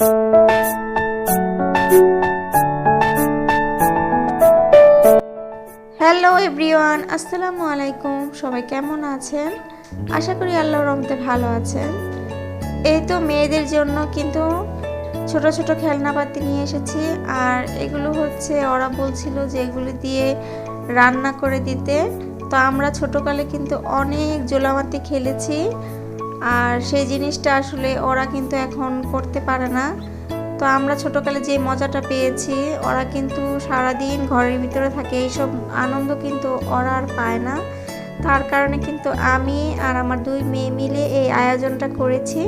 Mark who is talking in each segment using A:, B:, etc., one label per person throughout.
A: Hello everyone আসসালামু আলাইকুম সবাই কেমন আছেন? আশা করি আল্লাহর রহমতে ভালো আছেন। এই তো মেয়েদের জন্য কিন্তু ছোট ছোট খেলনাপাতি নিয়ে এসেছি। আর এগুলো হচ্ছে, ওরা বলছিল যে এগুলো দিয়ে রান্না করে দিতে। তো আমরা ছোটকালে কিন্তু অনেক জোলামাতি খেলেছি। আর সেই জিনিসটা আসলে ওরা কিন্তু এখন করতে পারে না। তো আমরা ছোটকালে যে মজাটা পেয়েছি, ওরা কিন্তু সারাদিন ঘরের ভিতরে থাকে, এইসব আনন্দ কিন্তু ওরা আর পায় না। তার কারণে কিন্তু আমি আর আমার দুই মেয়ে মিলে এই আয়োজনটা করেছি।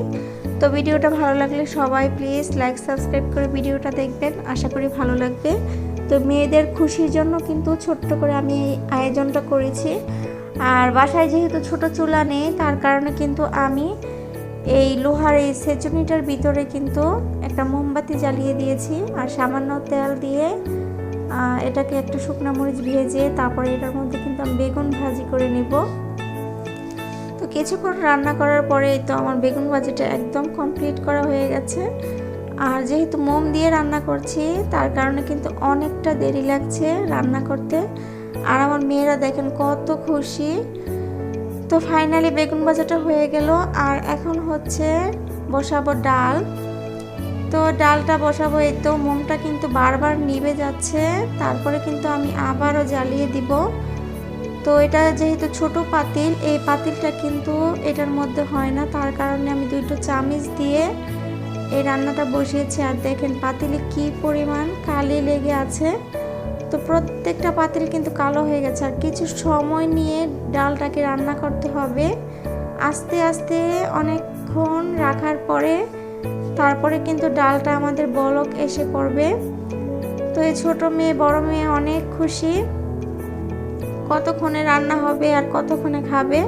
A: তো ভিডিওটা ভালো লাগলে সবাই প্লিজ লাইক, সাবস্ক্রাইব করে ভিডিওটা দেখবেন। আশা করি ভালো লাগবে। তো মেয়েদের খুশির জন্য কিন্তু ছোট্ট করে আমি এই আয়োজনটা করেছি। আর বাসায় যেহেতু ছোট চুলা নেই, তার কারণে কিন্তু আমি এই লোহার এই সেচুনিটার ভিতরে কিন্তু একটা মোমবাতি জ্বালিয়ে দিয়েছি। আর সামান্য তেল দিয়ে এটাকে একটু শুকনো মরিচ ভেজে তারপরে এটার মধ্যে কিন্তু আমি বেগুন ভাজি করে নেব। তো কিছুক্ষণ রান্না করার পরে তো আমার বেগুন ভাজিটা একদম কমপ্লিট করা হয়ে গেছে। আর যেহেতু মোম দিয়ে রান্না করছি, তার কারণে কিন্তু অনেকটা দেরি লাগছে রান্না করতে। আর আমার মেয়েরা দেখেন কত খুশি। তো ফাইনালি বেগুন ভাজাটা হয়ে গেল, আর এখন হচ্ছে বসাবো ডাল। তো ডালটা বসাবো, এই তো মোমটা কিন্তু বারবার নিভে যাচ্ছে, তারপরে কিন্তু আমি আবারও জ্বালিয়ে দিব। তো এটা যেহেতু ছোট পাতিল, এই পাতিলটা কিন্তু এটার মধ্যে হয় না, তার কারণে আমি দুটো চামিচ দিয়ে এই রান্নাটা বসিয়েছি। আর দেখেন পাতিলে কি পরিমাণ কালি লেগে আছে। তো প্রত্যেকটা পাতিল কিন্তু কালো হয়ে গেছে। আর কিছু সময় নিয়ে ডালটাকে রান্না করতে হবে। আস্তে আস্তে অনেকক্ষণ রাখার পরে তারপরে কিন্তু ডালটা আমাদের বলক এসে পড়বে। তো এই ছোট মেয়ে, বড় মেয়ে অনেক খুশি। কতক্ষণে রান্না হবে আর কতক্ষণে খাবে?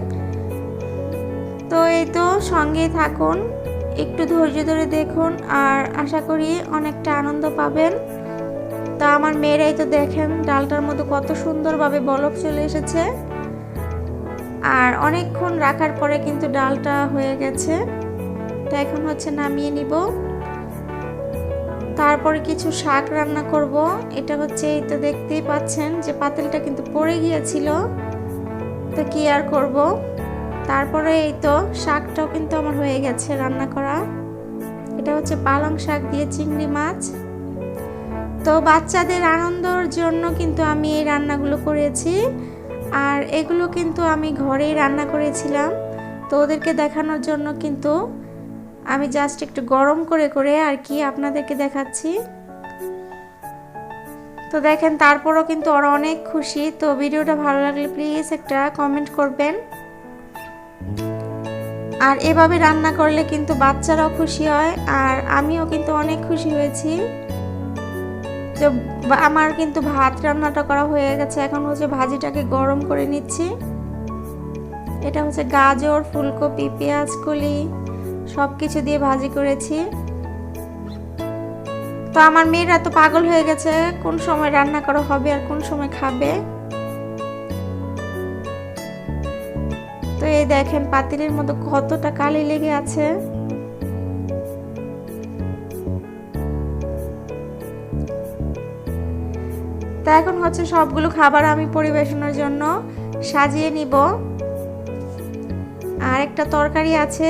A: তো এই তো সঙ্গেই থাকুন, একটু ধৈর্য ধরে দেখুন আর আশা করি অনেকটা আনন্দ পাবেন। তা আমার মেয়েরাই তো দেখেন, ডালটার মধ্যে কত সুন্দরভাবে বলক চলে এসেছে। আর অনেকক্ষণ রাখার পরে কিন্তু ডালটা হয়ে গেছে। তো এখন হচ্ছে নামিয়ে নিব। তারপরে কিছু শাক রান্না করব। এটা হচ্ছে এই তো দেখতেই পাচ্ছেন যে পাতিলটা কিন্তু পড়ে গিয়েছিল। তো কি আর করব? তারপরে এই তো শাকটাও কিন্তু আমার হয়ে গেছে রান্না করা। এটা হচ্ছে পালং শাক দিয়ে চিংড়ি মাছ। তো বাচ্চাদের আনন্দর জন্য কিন্তু আমি এই রান্নাগুলো করেছি। আর এগুলো কিন্তু আমি ঘরেই রান্না করেছিলাম। তো ওদেরকে দেখানোর জন্য কিন্তু আমি জাস্ট একটু গরম করে করে আর কি আপনাদেরকে দেখাচ্ছি। তো দেখেন, তারপরও কিন্তু ওরা অনেক খুশি। তো ভিডিওটা ভালো লাগলে প্লিজ একটা কমেন্ট করবেন। আর এভাবে রান্না করলে কিন্তু বাচ্চারাও খুশি হয়। আর আমিও কিন্তু অনেক খুশি হয়েছি। তো আমার কিন্তু ভাত রান্নাটা করা হয়ে গেছে। এখন হচ্ছে ভাজিটাকে গরম করে নিচ্ছি। এটা হচ্ছে গাজর, ফুলকপি, পেঁয়াজ, কলি সব কিছু দিয়ে ভাজি করেছি। তো আমার মেয়েরা তো পাগল হয়ে গেছে, কোন সময় রান্না করা হবে আর কোন সময় খাবে। তো এই দেখেন, পাতিলের মতো কতটা কালি লেগে আছে। তা এখন হচ্ছে সবগুলো খাবার আমি পরিবেশনের জন্য সাজিয়ে নিব। আর একটা তরকারি আছে,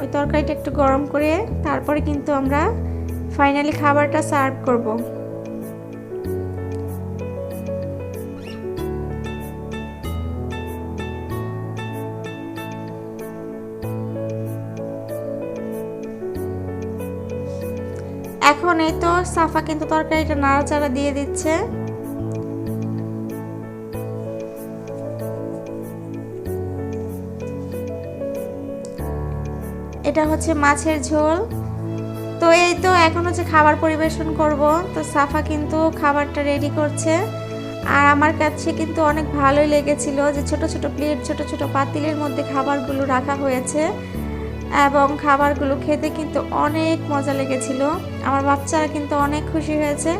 A: ওই তরকারিটা একটু গরম করে তারপরে কিন্তু আমরা ফাইনালি খাবারটা সার্ভ করব। এখন এই তো সাফা কিন্তু তরকারিটা নাড়াচাড়া দিয়ে দিচ্ছে। এটা হচ্ছে মাছের ঝোল। তো এই তো এখন হচ্ছে খাবার পরিবেশন করব। তো সাফা কিন্তু খাবারটা রেডি করছে। আর আমার কাছে কিন্তু অনেক ভালোই লেগেছিল যে ছোট ছোট প্লেট ছোট ছোট পাতিলের মধ্যে খাবারগুলো রাখা হয়েছে। এবং খাবারগুলো খেতে কিন্তু অনেক মজা লেগেছিল। আমার বাচ্চারা কিন্তু অনেক খুশি হয়েছে।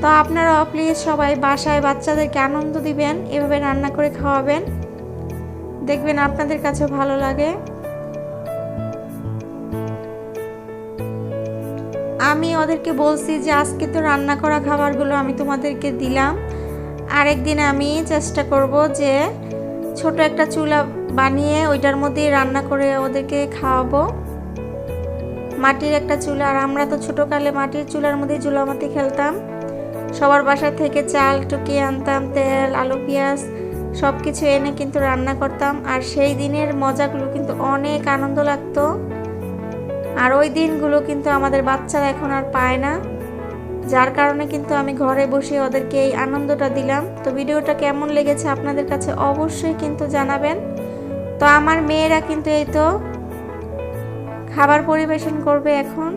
A: তো আপনারাও প্লিজ সবাই বাসায় বাচ্চাদেরকে আনন্দ দিবেন। এভাবে রান্না করে খাওয়াবেন। দেখবেন আপনাদের কাছেও ভালো লাগে। আমি ওদেরকে বলছি যে, আজকে তো রান্না করা খাবারগুলো আমি তোমাদেরকে দিলাম। আরেকদিন আমি চেষ্টা করব যে ছোট একটা চুলা বানিয়ে ওইটার মধ্যেই রান্না করে ওদেরকে খাওয়াবো। মাটির একটা চুলা, আর আমরা তো ছোটোকালে মাটির চুলার মধ্যেই চুলামাতি খেলতাম। সবার বাসা থেকে চাল টুকিয়ে আনতাম, তেল, আলু, পেঁয়াজ সব কিছু এনে কিন্তু রান্না করতাম। আর সেই দিনের মজাগুলো কিন্তু অনেক আনন্দ লাগতো। আর ওই দিনগুলো কিন্তু আমাদের বাচ্চারা এখন আর পায় না। যার কারণে কিন্তু আমি ঘরে বসে ওদেরকে এই আনন্দটা দিলাম। তো ভিডিওটা কেমন লেগেছে আপনাদের কাছে অবশ্যই কিন্তু জানাবেন। তো আমার মেয়েরা কিন্তু এই তো খাবার পরিবেশন করবে এখন।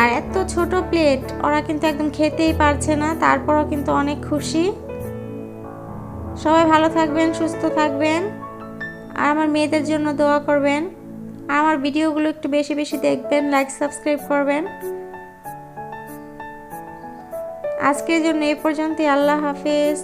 A: আর এত ছোট প্লেট ওরা কিন্তু একদম খেতেই পারছে না, তারপরও কিন্তু অনেক খুশি। সবাই ভালো থাকবেন, সুস্থ থাকবেন। আর আমার মেয়েদের জন্য দোয়া করবেন। আমার ভিডিওগুলো একটু বেশি বেশি দেখবেন লাইক সাবস্ক্রাইব করবেন। আজকের জন্য এ পর্যন্তই, আল্লাহ হাফেজ।